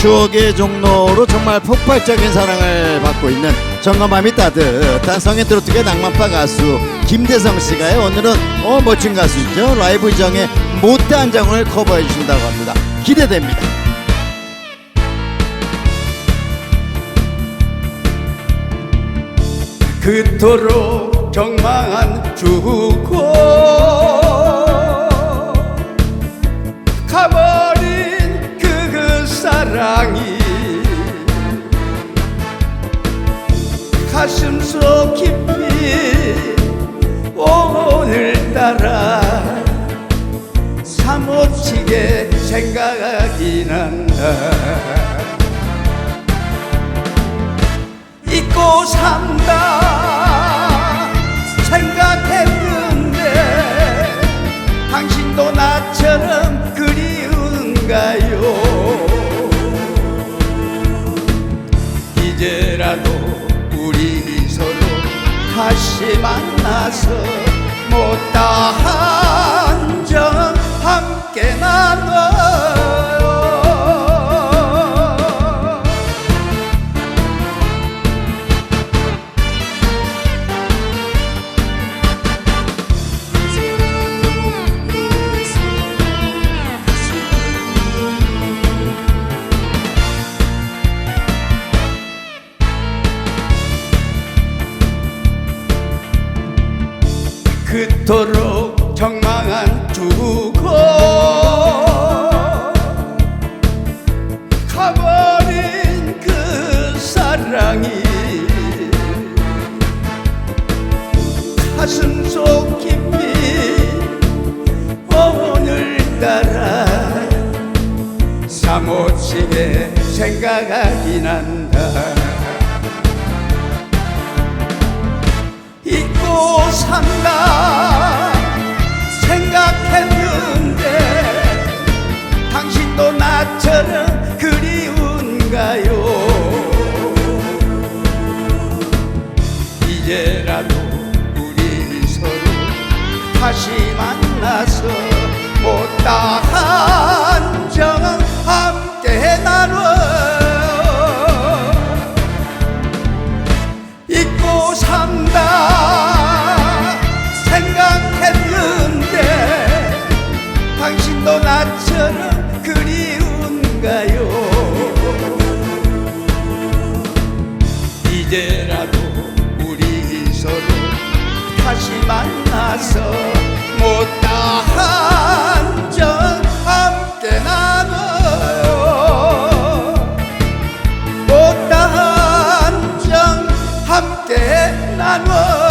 추억의 종로로 정말 폭발적인 사랑을 받고 있는 정감함이 따뜻한 성인 트로트계 낭만파 가수 김대성 씨가요. 오늘은 어 멋진 가수죠. 라이브 정의 못다한 장을 커버해 주신다고 합니다. 기대됩니다. 그토록 경망한 주고 사랑이 가슴 속 깊이 오늘따라 사무치게 생각이 난다. 잊고 산다 다시 만나서 못다 그토록 경망한 주고 가버린 그 사랑이 가슴 속 깊이 오늘따라 사무치게 난다. 잊고 산다 다시 만나서 못다 한 정 함께 나눠. 잊고 산다 생각했는데 당신도 나처럼 그리운가요? 이제라도 우리 서로 다시 만나서 못다한 정 함께 나눠요. 못다한 정 함께 나눠